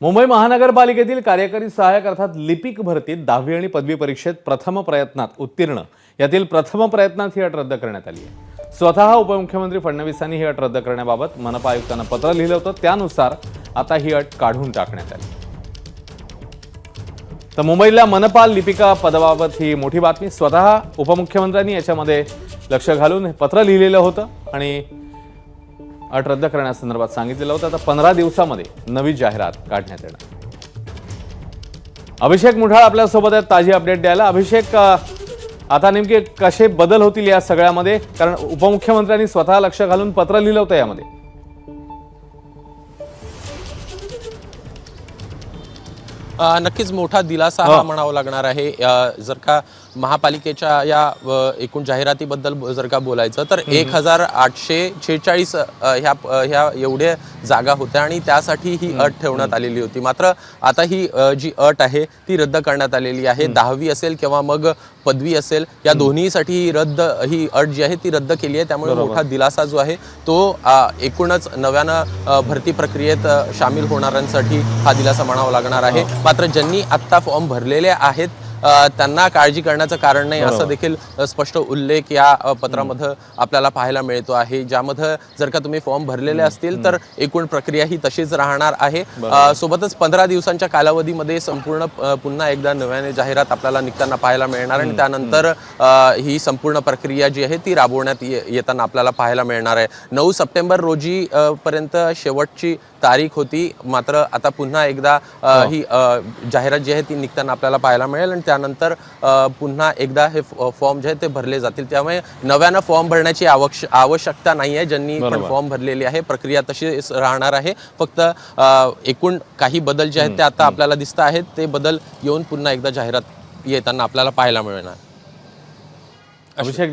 मुंबई महानगरपालिकेतील कार्यकारी सहाय्यक अर्थात लिपिक भरतीत दहावी आणि पदवी परीक्षेत प्रथम प्रयत्नात उत्तीर्ण. यातील प्रथम प्रयत्नात ही अट रद्द करण्यात आली आहे. स्वतः उपमुख्यमंत्री फडणवीसांनी ही अट रद्द करण्याबाबत मनपा आयुक्तांना पत्र लिहिलं होतं. त्यानुसार आता ही अट काढून टाकण्यात आली. तर मुंबईतल्या मनपा लिपिका पदाबाबत ही मोठी बातमी. स्वतः उपमुख्यमंत्र्यांनी याच्यामध्ये लक्ष घालून पत्र लिहिलेलं होतं आणि अट रद्द करण्यासंदर्भात सांगितलेलं होतं. आता पंधरा दिवसामध्ये नवी जाहिरात काढण्यात येणार. अभिषेक मुठाळ आपल्यासोबत आहेत. ताजी अपडेट द्यायला. अभिषेक आता नेमके कसे बदल होतील या सगळ्यामध्ये? कारण उपमुख्यमंत्र्यांनी स्वतः लक्ष घालून पत्र लिहिलं होतं यामध्ये. नक्कीच मोठा दिलासा हा. म्हणावा लागणार आहे. जर का महापालिकेच्या या एकूण जाहिरातीबद्दल जर का बोलायचं तर एक हजार आठशे छेचाळीस ह्या ह्या एवढ्या जागा होत्या आणि त्यासाठी ही अट ठेवण्यात आलेली होती. मात्र आता ही जी अट आहे ती रद्द करण्यात आलेली आहे. दहावी असेल किंवा मग पदवी असेल या दोन्हीसाठी ही रद्द ही अट जी आहे ती रद्द केली आहे. त्यामुळे मोठा दिलासा जो आहे तो एकूणच नव्यानं भरती प्रक्रियेत सामील होणाऱ्यांसाठी हा दिलासा म्हणावा लागणार आहे. मात्र ज्यांनी आत्ता फॉर्म भरलेले आहेत त्यांना काळजी करण्याचं कारण नाही असं देखील स्पष्ट उल्लेख या पत्रामध्ये आपल्याला पाहायला मिळतो आहे. ज्यामध्ये जर का तुम्ही फॉर्म भरलेले असतील तर एकूण प्रक्रिया ही तशीच राहणार आहे. सोबतच पंधरा दिवसांच्या कालावधीमध्ये संपूर्ण पुन्हा एकदा नव्याने जाहिरात आपल्याला निघताना पाहायला मिळणार आणि त्यानंतर ही संपूर्ण प्रक्रिया जी आहे ती राबवण्यात येताना आपल्याला पाहायला मिळणार आहे. नऊ सप्टेंबर रोजी पर्यंत शेवटची तारीख होती. मात्र आता पुन्हा एकदा ही. अ, जाहिरात जी आहे ती निघताना आपल्याला पाहायला मिळेल आणि त्यानंतर पुन्हा एकदा हे फॉर्म जे आहेत ते भरले जातील. त्यामुळे नव्यानं फॉर्म भरण्याची आवश्य आवश्यकता नाही आहे. ज्यांनी पण फॉर्म भरलेली आहे प्रक्रिया तशीच राहणार आहे. फक्त एकूण काही बदल जे आहेत ते आता आपल्याला दिसत आहेत. ते बदल येऊन पुन्हा एकदा जाहिरात येताना आपल्याला पाहायला मिळणार. अभिषेक